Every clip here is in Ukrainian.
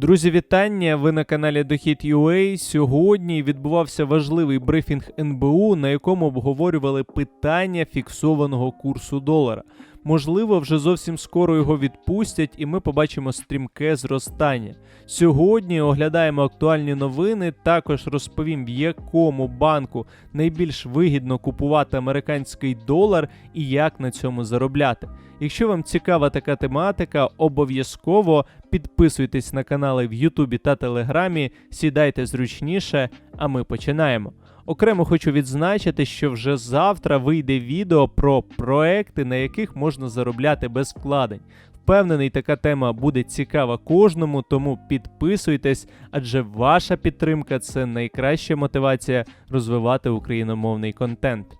Друзі, вітання! Ви на каналі Дохід UA. Сьогодні відбувався важливий брифінг НБУ, на якому обговорювали питання фіксованого курсу долара. Можливо, вже зовсім скоро його відпустять, і ми побачимо стрімке зростання. Сьогодні оглядаємо актуальні новини. Також розповім, в якому банку найбільш вигідно купувати американський долар і як на цьому заробляти. Якщо вам цікава така тематика, обов'язково підписуйтесь на канали в Ютубі та Телеграмі, сідайте зручніше, а ми починаємо. Окремо хочу відзначити, що вже завтра вийде відео про проекти, на яких можна заробляти без вкладень. Впевнений, така тема буде цікава кожному, тому підписуйтесь, адже ваша підтримка це найкраща мотивація розвивати україномовний контент.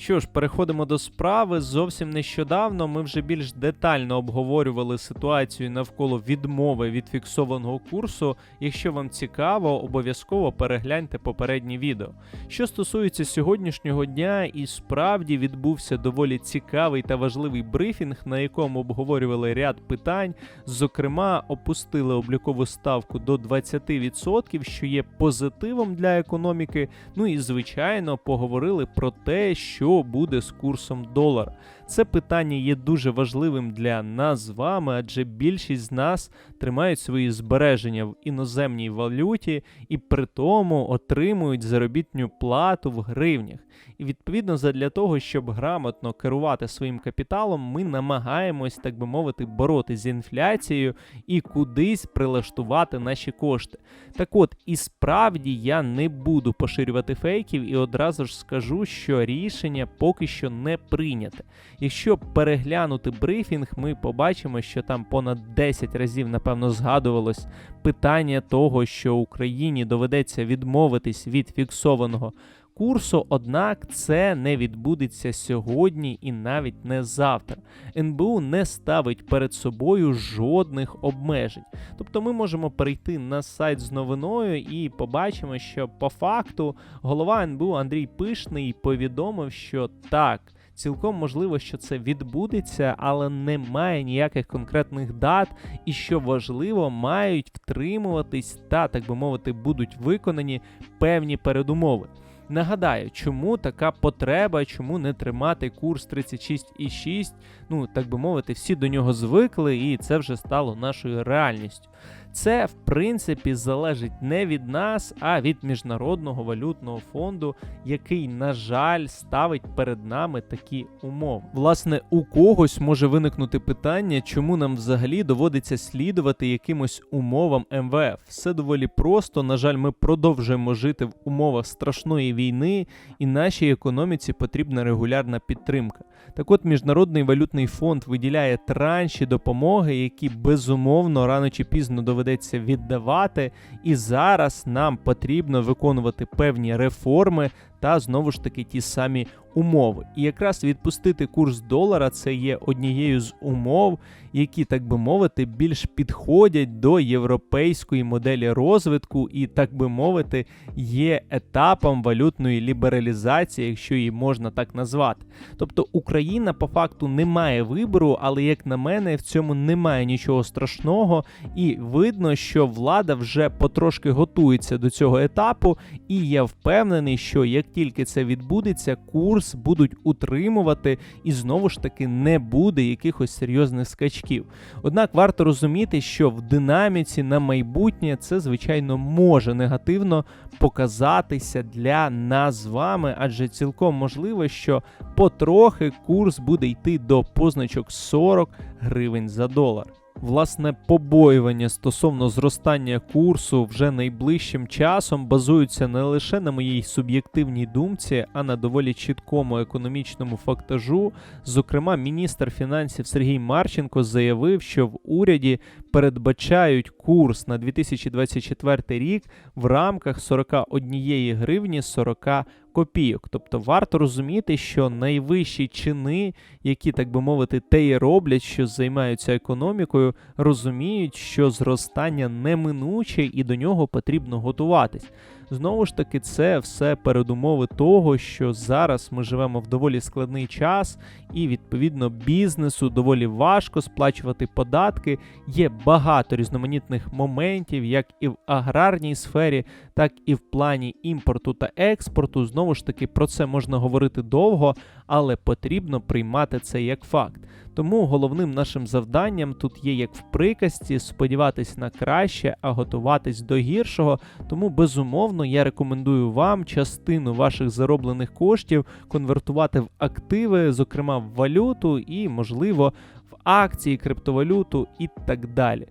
Що ж, переходимо до справи. Зовсім нещодавно ми вже більш детально обговорювали ситуацію навколо відмови від фіксованого курсу. Якщо вам цікаво, обов'язково перегляньте попереднє відео. Що стосується сьогоднішнього дня, і справді відбувся доволі цікавий та важливий брифінг, на якому обговорювали ряд питань. Зокрема, опустили облікову ставку до 20%, що є позитивом для економіки. Ну і звичайно поговорили про те, що буде з курсом долара. Це питання є дуже важливим для нас з вами, адже більшість з нас тримають свої збереження в іноземній валюті і при тому отримують заробітню плату в гривнях. І відповідно задля того, щоб грамотно керувати своїм капіталом, ми намагаємось, так би мовити, боротися з інфляцією і кудись прилаштувати наші кошти. Так от, і справді я не буду поширювати фейків і одразу ж скажу, що рішення поки що не прийняте. Якщо переглянути брифінг, ми побачимо, що там понад 10 разів, напевно, згадувалось питання того, що Україні доведеться відмовитись від фіксованого курсу, однак це не відбудеться сьогодні і навіть не завтра. НБУ не ставить перед собою жодних обмежень. Тобто ми можемо перейти на сайт з новиною і побачимо, що по факту голова НБУ Андрій Пишний повідомив, що так. Цілком можливо, що це відбудеться, але немає ніяких конкретних дат, і що важливо, мають втримуватись та, так би мовити, будуть виконані певні передумови. Нагадаю, чому така потреба, чому не тримати курс 36,6, ну так би мовити, всі до нього звикли, і це вже стало нашою реальністю. Це, в принципі, залежить не від нас, а від Міжнародного валютного фонду, який, на жаль, ставить перед нами такі умови. Власне, у когось може виникнути питання, чому нам взагалі доводиться слідувати якимось умовам МВФ. Все доволі просто. На жаль, ми продовжуємо жити в умовах страшної війни, і нашій економіці потрібна регулярна підтримка. Так от, Міжнародний валютний фонд виділяє транші допомоги, які безумовно рано чи пізно доведеться віддавати. І зараз нам потрібно виконувати певні реформи та знову ж таки ті самі умови. І якраз відпустити курс долара це є однією з умов, які, так би мовити, більш підходять до європейської моделі розвитку, і, так би мовити, є етапом валютної лібералізації, якщо її можна так назвати. Тобто Україна по факту не має вибору, але як на мене, в цьому немає нічого страшного, і видно, що влада вже потрошки готується до цього етапу, і я впевнений, що як тільки це відбудеться, курс будуть утримувати, і знову ж таки не буде якихось серйозних скачків. Однак варто розуміти, що в динаміці на майбутнє це, звичайно, може негативно показатися для нас з вами, адже цілком можливо, що потрохи курс буде йти до позначок 40 гривень за долар. Власне, побоювання стосовно зростання курсу вже найближчим часом базуються не лише на моїй суб'єктивній думці, а на доволі чіткому економічному фактажу. Зокрема, міністр фінансів Сергій Марченко заявив, що в уряді передбачають курс на 2024 рік в рамках 41 гривні 40 копійок. Тобто варто розуміти, що найвищі чини, які, так би мовити, те і роблять, що займаються економікою, розуміють, що зростання неминуче і до нього потрібно готуватись. Знову ж таки, це все передумови того, що зараз ми живемо в доволі складний час, і відповідно бізнесу доволі важко сплачувати податки. Є багато різноманітних моментів, як і в аграрній сфері, так і в плані імпорту та експорту. Знову ж таки, про це можна говорити довго, але потрібно приймати це як факт. Тому головним нашим завданням тут є як в приказці сподіватись на краще, а готуватись до гіршого. Тому безумовно я рекомендую вам частину ваших зароблених коштів конвертувати в активи, зокрема в валюту і, можливо, в акції, криптовалюту і так далі.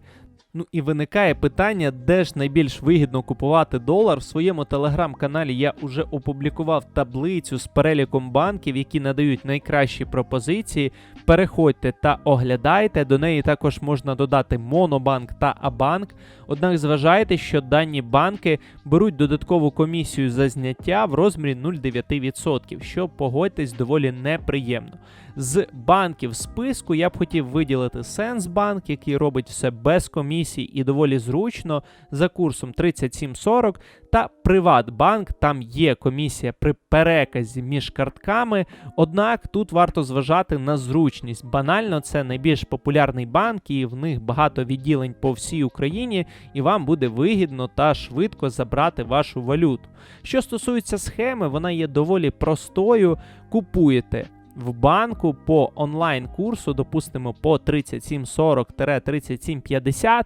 Ну і виникає питання, де ж найбільш вигідно купувати долар. В своєму телеграм-каналі я вже опублікував таблицю з переліком банків, які надають найкращі пропозиції. Переходьте та оглядайте. До неї також можна додати Монобанк та Абанк. Однак зважайте, що дані банки беруть додаткову комісію за зняття в розмірі 0,9%, що погодьтесь доволі неприємно. З банків списку я б хотів виділити Сенсбанк, який робить все без комісій і доволі зручно за курсом 37,40, та Приватбанк. Там є комісія при переказі між картками. Однак тут варто зважати на зручність. Банально, це найбільш популярний банк, і в них багато відділень по всій Україні, і вам буде вигідно та швидко забрати вашу валюту. Що стосується схеми, вона є доволі простою. Купуєте в банку по онлайн-курсу, допустимо, по 3740-3750,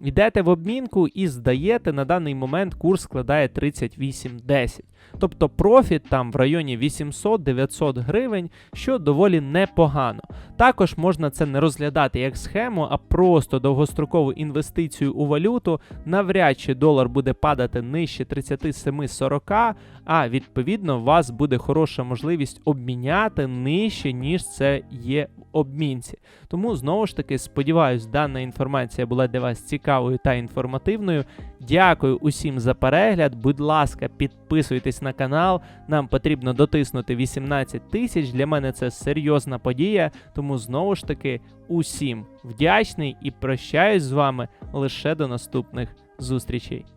йдете в обмінку і здаєте, на даний момент курс складає 38,10. Тобто профіт там в районі 800-900 гривень, що доволі непогано. Також можна це не розглядати як схему, а просто довгострокову інвестицію у валюту. Навряд чи долар буде падати нижче 37,40, а відповідно у вас буде хороша можливість обміняти нижче, ніж це є обмінці. Тому знову ж таки сподіваюсь, дана інформація була для вас цікавою та інформативною. Дякую усім за перегляд. Будь ласка, підписуйтесь на канал. Нам потрібно дотиснути 18 тисяч. Для мене це серйозна подія. Тому знову ж таки усім вдячний і прощаюсь з вами лише до наступних зустрічей.